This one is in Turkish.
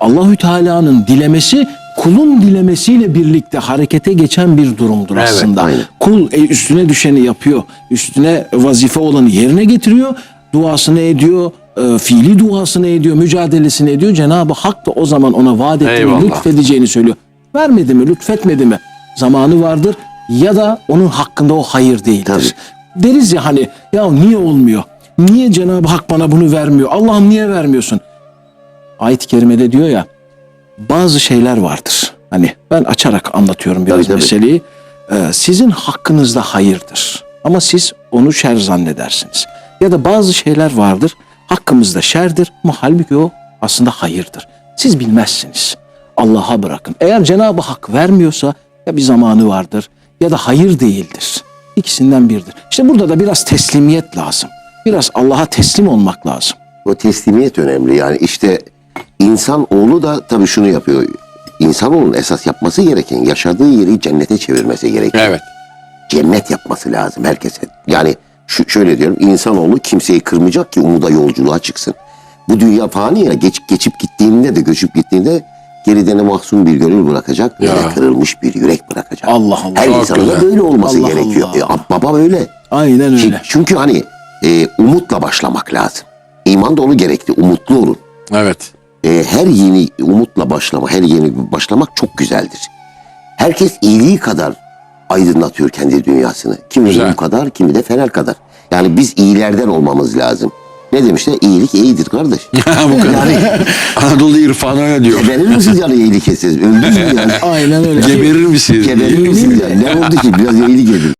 Allahü Teala'nın dilemesi kulun dilemesiyle birlikte harekete geçen bir durumdur Evet, aslında. aynen. Kul e, üstüne düşeni yapıyor. Üstüne vazife olanı yerine getiriyor. Duasını ediyor. e, fiili duasını ediyor. Mücadelesini ediyor. Cenab-ı Hak da o zaman ona vaat ettiğini lütfedeceğini söylüyor. Vermedi mi? Lütfetmedi mi? Zamanı vardır. Ya da onun hakkında o hayır değildir. Deriz ya hani ya niye olmuyor? Niye Cenab-ı Hak bana bunu vermiyor? Allah'ım niye vermiyorsun? Ayet-i kerimede diyor ya bazı şeyler vardır. Hani ben açarak anlatıyorum biraz Tabii, meseleyi. Ee, sizin hakkınızda hayırdır. Ama siz onu şer zannedersiniz. Ya da bazı şeyler vardır. Hakkımızda şerdir ama halbuki o aslında hayırdır. Siz bilmezsiniz. Allah'a bırakın. Eğer Cenab-ı Hak vermiyorsa ya bir zamanı vardır ya da hayır değildir. İkisinden biridir. İşte burada da biraz teslimiyet lazım. Biraz Allah'a teslim olmak lazım. O teslimiyet önemli. Yani işte insan oğlu da tabii şunu yapıyor. İnsanoğlunun esas yapması gereken yaşadığı yeri cennete çevirmesi gerekiyor. Evet. Cennet yapması lazım herkese. Yani şu, şöyle diyorum insanoğlu kimseyi kırmayacak ki umuda yolculuğa çıksın. Bu dünya fani ya geç, geçip gittiğinde de göçüp gittiğinde geride ne mahzun bir gönül bırakacak ne de Ya. kırılmış bir yürek bırakacak. Allah Allah. Her insanın da böyle olması Allah gerekiyor. Allah. E, baba öyle. Aynen Çünkü, öyle. çünkü hani e, umutla başlamak lazım. İman da onu gerekli. Umutlu olun. Evet. E, her yeni umutla başlama, her yeni başlamak çok güzeldir. Herkes iyiliği kadar aydınlatıyor kendi dünyasını. Kimi Güzel. mum kadar, kimi de fener kadar. Yani biz iyilerden olmamız lazım. Ne demişler? İyilik iyidir kardeş. Bu kadar. Anadolu irfanı öyle diyor. Geberir misiniz yani iyilik etseniz? Öldünüz mü yani? Aynen öyle. Geberir misiniz? Geberir misiniz yani? Ne oldu ki? Biraz iyilik edin.